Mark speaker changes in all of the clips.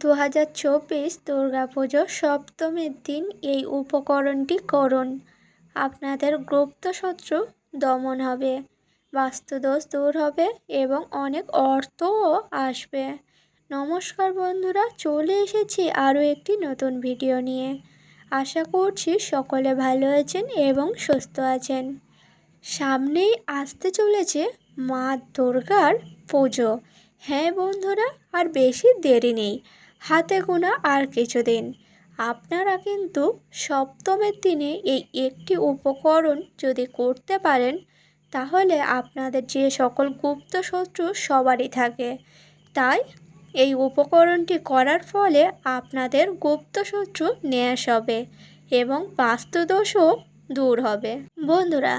Speaker 1: দু হাজার চব্বিশ দুর্গাপুজো সপ্তমীর দিন এই উপকরণটি করুন। আপনাদের গুপ্ত শত্রু দমন হবে, বাস্তুদোষ দূর হবে এবং অনেক অর্থও আসবে। নমস্কার বন্ধুরা, চলে এসেছি আরও একটি নতুন ভিডিও নিয়ে। আশা করছি সকলে ভালো আছেন এবং সুস্থ আছেন। সামনেই আসতে চলেছে মা দুর্গার পুজো। হ্যাঁ বন্ধুরা, আর বেশি দেরি নেই। হাতে গোনা আর কিছুদিন। আপনারা কিন্তু সপ্তমের দিনে এই একটি উপকরণ যদি করতে পারেন, তাহলে আপনাদের যে সকল গুপ্ত শত্রু সবারই থাকে। তাই এই উপকরণটি করার ফলে আপনাদের গুপ্ত শত্রু ন্যাস হবে এবং বাস্তুদোষও দূর হবে। বন্ধুরা,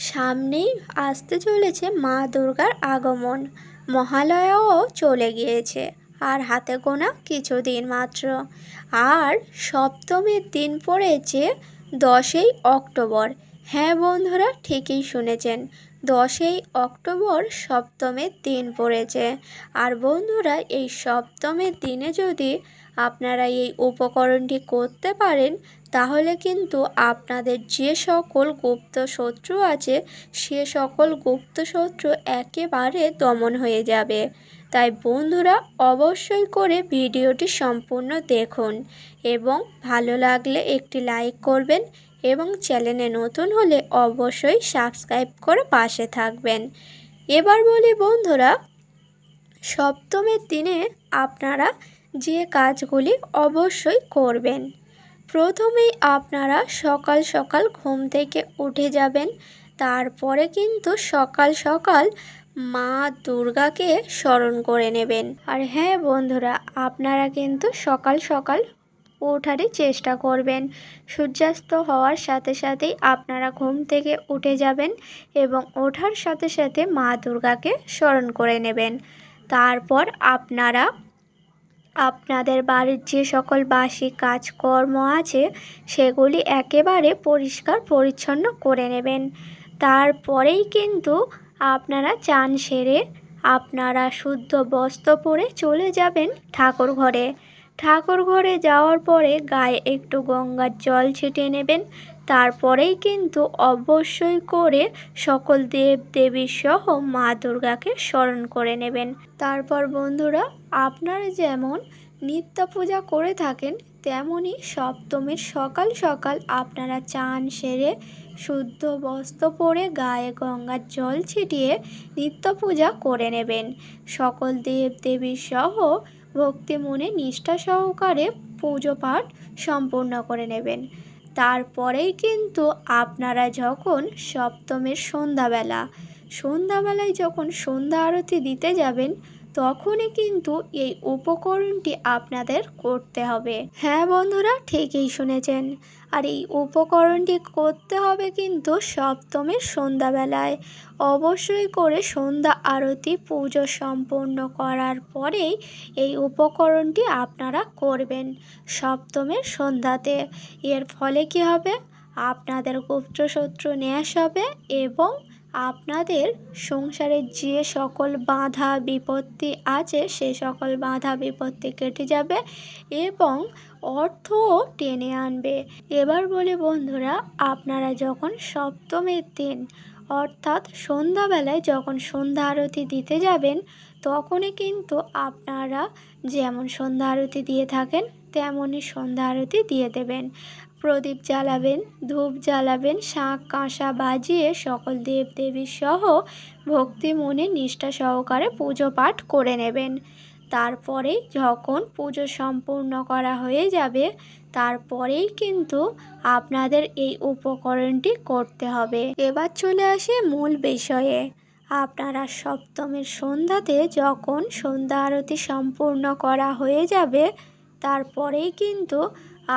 Speaker 1: সামনেই আসতে চলেছে মা দুর্গার আগমন। মহালয়াও চলে গিয়েছে। আর হাতে গোনা কিছুদিন মাত্র। আর সপ্তমীর দিন পড়েছে দশই অক্টোবর। হ্যাঁ বন্ধুরা, ঠিকই শুনেছেন, দশই অক্টোবর সপ্তমীর দিন পড়েছে। আর বন্ধুরা, এই সপ্তমীর দিনে যদি আপনারা এই উপকরণটি করতে পারেন, তাহলে কিন্তু আপনাদের যে সকল গুপ্ত শত্রু আছে, সে সকল গুপ্ত শত্রু একেবারে দমন হয়ে যাবে। তাই বন্ধুরা অবশ্যই করে ভিডিওটি সম্পূর্ণ দেখুন এবং ভালো লাগলে একটি লাইক করবেন এবং চ্যানেলে নতুন হলে অবশ্যই সাবস্ক্রাইব করে পাশে থাকবেন। এবার বলি বন্ধুরা, সপ্তমের দিনে আপনারা যে কাজগুলি অবশ্যই করবেন। প্রথমেই আপনারা সকাল সকাল ঘুম থেকে উঠে যাবেন তারপরে কিন্তু সকাল সকাল মা দুর্গাকে স্মরণ করে নেবেন। আর হ্যাঁ বন্ধুরা, আপনারা কিন্তু সকাল সকাল ওঠারই চেষ্টা করবেন। সূর্যাস্ত হওয়ার সাথে সাথেই আপনারা ঘুম থেকে উঠে যাবেন এবং ওঠার সাথে সাথে মা দুর্গাকে স্মরণ করে নেবেন। তারপর আপনারা, আপনাদের বাড়ির যে সকল বাসি কাজকর্ম আছে, সেগুলি একেবারে পরিষ্কার পরিচ্ছন্ন করে নেবেন। তারপরেই কিন্তু আপনারা চান সেরে আপনারা শুদ্ধ বস্ত্র পরে চলে যাবেন ঠাকুর ঘরে। ঠাকুর ঘরে যাওয়ার পরে গায়ে একটু গঙ্গার জল ছিটিয়ে নেবেন। তারপরেই কিন্তু অবশ্যই করে সকল দেব দেবীর সহ মা দুর্গাকে স্মরণ করে নেবেন। তারপর বন্ধুরা, আপনারা যেমন নিত্য পূজা করে থাকেন তেমনই সপ্তমীর সকাল সকাল আপনারা চান সেরে শুদ্ধ বস্ত্র পরে গায়ে গঙ্গার জল ছিটিয়ে নিত্য পূজা করে নেবেন। সকল দেব দেবীর সহ ভক্তি মনে নিষ্ঠা সহকারে পুজো পাঠ সম্পূর্ণ করে নেবেন। তারপরেই কিন্তু আপনারা যখন সপ্তমের সন্ধ্যাবেলা, সন্ধ্যাবেলায় যখন সন্ধ্যা আরতি দিতে যাবেন তখনই কিন্তু এই উপকরণটি আপনাদের করতে হবে। হ্যাঁ বন্ধুরা, ঠিকই শুনেছেন। আর এই উপকরণটি করতে হবে কিন্তু সপ্তমীর সন্ধ্যাবেলায়। অবশ্যই করে সন্ধ্যা আরতি পুজো সম্পন্ন করার পরেই এই উপকরণটি আপনারা করবেন সপ্তমীর সন্ধ্যাতে। এর ফলে কি হবে? আপনাদের গুপ্ত শত্রু ন্যাস হবে এবং আপনাদের সংসারে যে সকল বাধা, বিপত্তি আছে, সে সকল বাধা, বিপত্তি কেটে যাবে এবং অর্থও টেনে আনবে। এবার বলি বন্ধুরা, আপনারা যখন সপ্তমীর দিন, অর্থাৎ সন্ধ্যাবেলায় যখন সন্ধ্যা আরতি দিতে যাবেন, তখনই কিন্তু আপনারা যেমন সন্ধ্যা আরতি দিয়ে থাকেন, তেমনই সন্ধ্যা আরতি দিয়ে দেবেন। প্রদীপ জ্বালাবেন, ধূপ জ্বালাবেন, শাঁখ, কাঁসা বাজিয়ে সকল দেব দেবীর সহ ভক্তি মনে নিষ্ঠা সহকারে পুজো পাঠ করে নেবেন। তারপরেই যখন পুজো সম্পূর্ণ করা হয়ে যাবে, তারপরেই কিন্তু আপনাদের এই উপকরণটি করতে হবে। এবার চলে আসে মূল বিষয়ে। আপনারা সপ্তমের সন্ধ্যাতে যখন সন্ধ্যা আরতি সম্পূর্ণ করা হয়ে যাবে, তারপরেই কিন্তু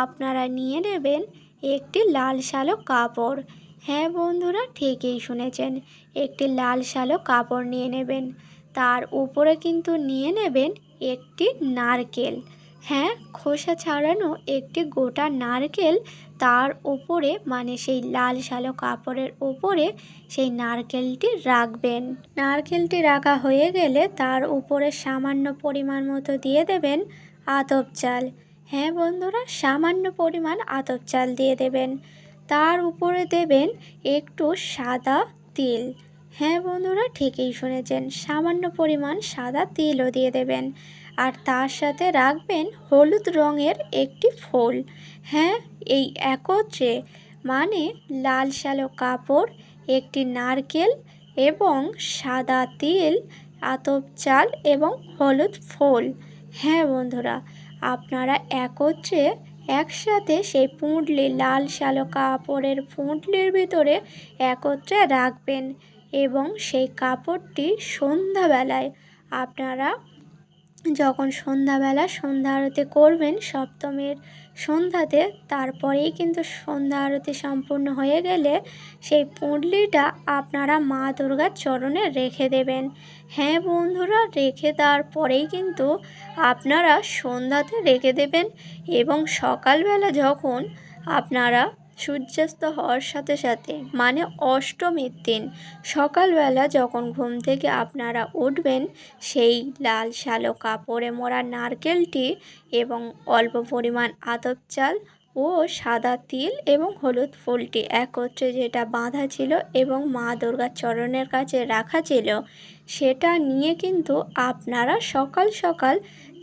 Speaker 1: আপনারা নিয়ে নেবেন একটি লাল শালো কাপড়। হ্যাঁ বন্ধুরা, ঠিকই শুনেছেন। একটি লাল শালো কাপড় নিয়ে নেবেন। তার উপরে কিন্তু নিয়ে নেবেন একটি নারকেল। হ্যাঁ খোসা ছাড়ানো একটি গোটা নারকেল। তার উপরে মানে সেই লাল শালো কাপড়ের উপরে সেই নারকেলটি রাখবেন। নারকেলটি রাখা হয়ে গেলে তার উপরে সামান্য পরিমাণ মতো দিয়ে দেবেন আতপ চাল। হ্যাঁ বন্ধুরা, সামান্য পরিমাণ আতপ চাল দিয়ে দেবেন। তার উপরে দেবেন একটু সাদা তিল। হ্যাঁ বন্ধুরা, ঠিকই শুনেছেন, সামান্য পরিমাণ সাদা তিলও দিয়ে দেবেন। আর তার সাথে রাখবেন হলুদ রঙের একটি ফুল। হ্যাঁ এই একত্রে মানে লাল সালো কাপড়, একটি নারকেল এবং সাদা তিল, আতপ চাল এবং হলুদ ফুল। হ্যাঁ বন্ধুরা আপনারা একত্রে একসাথে সেই পুঁটলি লাল সালো কাপড়ের পুঁটলির ভিতরে একত্রে রাখবেন এবং সেই কাপড়টি সন্ধ্যাবেলায় আপনারা যখন সন্ধ্যাবেলা সন্ধ্যা আরতি করবেন সপ্তমীর সন্ধ্যাতে, তারপরেই কিন্তু সন্ধ্যা আরতি সম্পূর্ণ হয়ে গেলে সেই পুঁটলিটা আপনারা মা দুর্গার চরণে রেখে দেবেন। হ্যাঁ বন্ধুরা, রেখে দেওয়ার পরেই কিন্তু আপনারা সন্ধ্যাতে রেখে দেবেন এবং সকালবেলা যখন আপনারা সূর্যাস্ত হওয়ার সাথে সাথে মানে অষ্টমীর দিন, সকালবেলা যখন ঘুম থেকে আপনারা উঠবেন, সেই লাল শালো কাপড়ে মোড়া নারকেলটি এবং অল্প পরিমাণ আতপ চাল ও সাদা তিল এবং হলুদ ফুলটি একত্রে যেটা বাঁধা ছিল এবং মা দুর্গার চরণের কাছে রাখা ছিল, সেটা নিয়ে কিন্তু আপনারা সকাল সকাল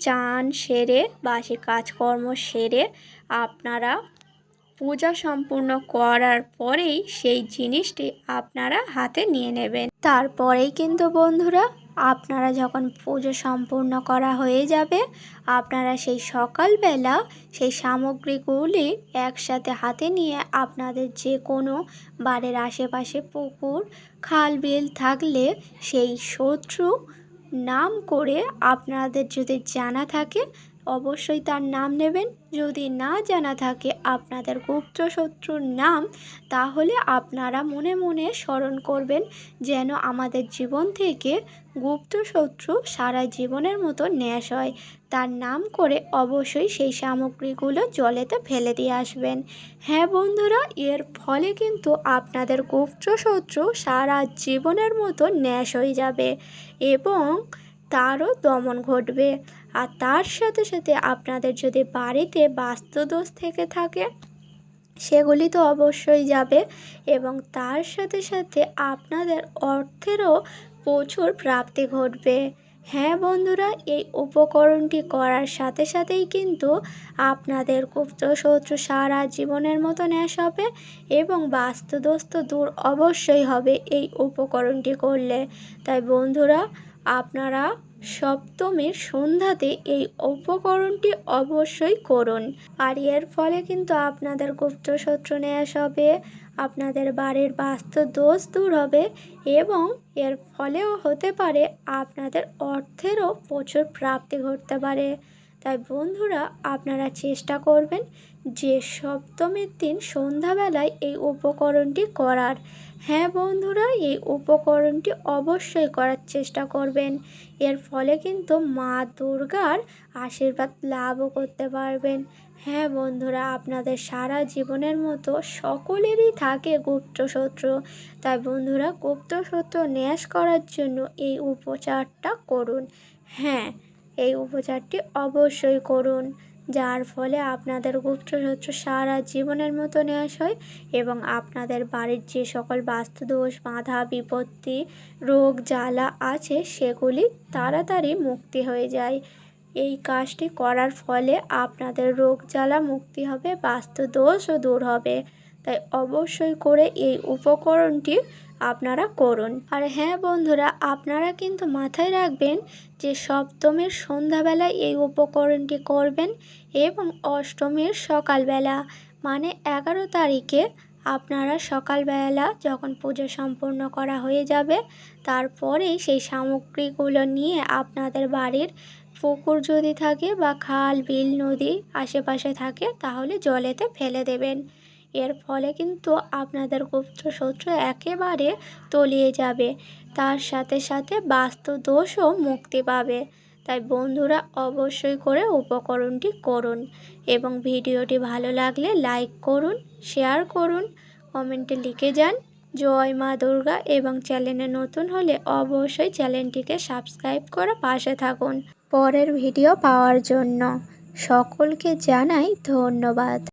Speaker 1: চান সেরে বাসি কাজকর্ম সেরে আপনারা পূজা সম্পূর্ণ করার পরেই সেই জিনিসটি আপনারা হাতে নিয়ে নেবেন। তারপরেই কিন্তু বন্ধুরা, আপনারা যখন পুজো সম্পূর্ণ করা হয়ে যাবে, আপনারা সেই সকালবেলা সেই সামগ্রীগুলি একসাথে হাতে নিয়ে আপনাদের যে কোনো বাড়ির আশেপাশে পুকুর, খাল বিল থাকলে সেই শত্রু নাম করে আপনাদের যদি জানা থাকে অবশ্যই তার নাম নেবেন। যদি না জানা থাকে আপনাদের গুপ্ত শত্রুর নাম, তাহলে আপনারা মনে মনে স্মরণ করবেন যেন আমাদের জীবন থেকে গুপ্ত শত্রু সারা জীবনের মতো ন্যাস হয়। তার নাম করে অবশ্যই সেই সামগ্রীগুলো জলেতে ফেলে দিয়ে আসবেন। হ্যাঁ বন্ধুরা, এর ফলে কিন্তু আপনাদের গুপ্ত শত্রু সারা জীবনের মতো ন্যাস হয়ে যাবে এবং তারও দমন ঘটবে। আর তার সাথে সাথে আপনাদের যদি বাড়িতে বাস্তুদোষ থেকে থাকে, সেগুলি তো অবশ্যই যাবে এবং তার সাথে সাথে আপনাদের অর্থেরও প্রচুর প্রাপ্তি ঘটবে। হ্যাঁ বন্ধুরা, এই উপকরণটি করার সাথে সাথেই কিন্তু আপনাদের গুপ্ত শত্রু সারা জীবনের মতো ন্যাস হবে এবং বাস্তুদোষ তো দূর অবশ্যই হবে এই উপকরণটি করলে। তাই বন্ধুরা আপনারা সপ্তমীর সন্ধ্যাতে এই উপকরণটি অবশ্যই করুন। আর এর ফলে কিন্তু আপনাদের গুপ্ত শত্রু ন্যাস হবে, আপনাদের বাড়ির বাস্তু দোষ দূর হবে এবং এর ফলেও হতে পারে আপনাদের অর্থেরও প্রচুর প্রাপ্তি ঘটতে পারে। তাই বন্ধুরা, আপনারা চেষ্টা করবেন যে সপ্তমীর দিন সন্ধ্যাবেলায় এই উপকরণটি করার। হ্যাঁ বন্ধুরা, এই উপকরণটি অবশ্যই করার চেষ্টা করবেন। এর ফলে কিন্তু মা দুর্গার আশীর্বাদ লাভও করতে পারবেন। হ্যাঁ বন্ধুরা, আপনাদের সারা জীবনের মতো সকলেরই থাকে গুপ্ত শত্রু তাই বন্ধুরা গুপ্ত শত্রু ন্যাস করার জন্য এই উপচারটা করুন। হ্যাঁ এই উপচারটি অবশ্যই করুন। যার ফলে আপনাদের গুপ্তশত্রু সারা জীবনের মতো ন্যাস হয় এবং আপনাদের বাড়ির যে সকল বাস্তুদোষ, বাধা, বিপত্তি, রোগ, জ্বালা আছে, সেগুলি তাড়াতাড়ি মুক্তি হয়ে যায়। এই কাজটি করার ফলে আপনাদের রোগ, জ্বালা মুক্তি হবে, বাস্তুদোষও দূর হবে। তাই অবশ্যই করে এই উপকরণটি আপনারা করুন। আর হ্যাঁ বন্ধুরা, আপনারা কিন্তু মাথায় রাখবেন যে সপ্তমীর সন্ধ্যাবেলায় এই উপকরণটি করবেন এবং অষ্টমীর সকালবেলা মানে এগারো তারিখে আপনারা সকালবেলা যখন পুজো সম্পূর্ণ করা হয়ে যাবে, তারপরেই সেই সামগ্রীগুলো নিয়ে আপনাদের বাড়ির পুকুর যদি থাকে বা খাল, বিল, নদী আশেপাশে থাকে, তাহলে জলেতে ফেলে দেবেন। এর ফলে কিন্তু আপনাদের গুপ্ত শত্রু একেবারে তলিয়ে যাবে। তার সাথে সাথে বাস্তু দোষও মুক্তি পাবে। তাই বন্ধুরা, অবশ্যই করে উপকরণটি করুন এবং ভিডিওটি ভালো লাগলে লাইক করুন, শেয়ার করুন, কমেন্টে লিখে যান। জয় মা দুর্গা এবং চ্যানেলে নতুন হলে অবশ্যই চ্যানেলটিকে সাবস্ক্রাইব করে পাশে থাকুন। পরের ভিডিও পাওয়ার জন্য সকলকে জানাই ধন্যবাদ।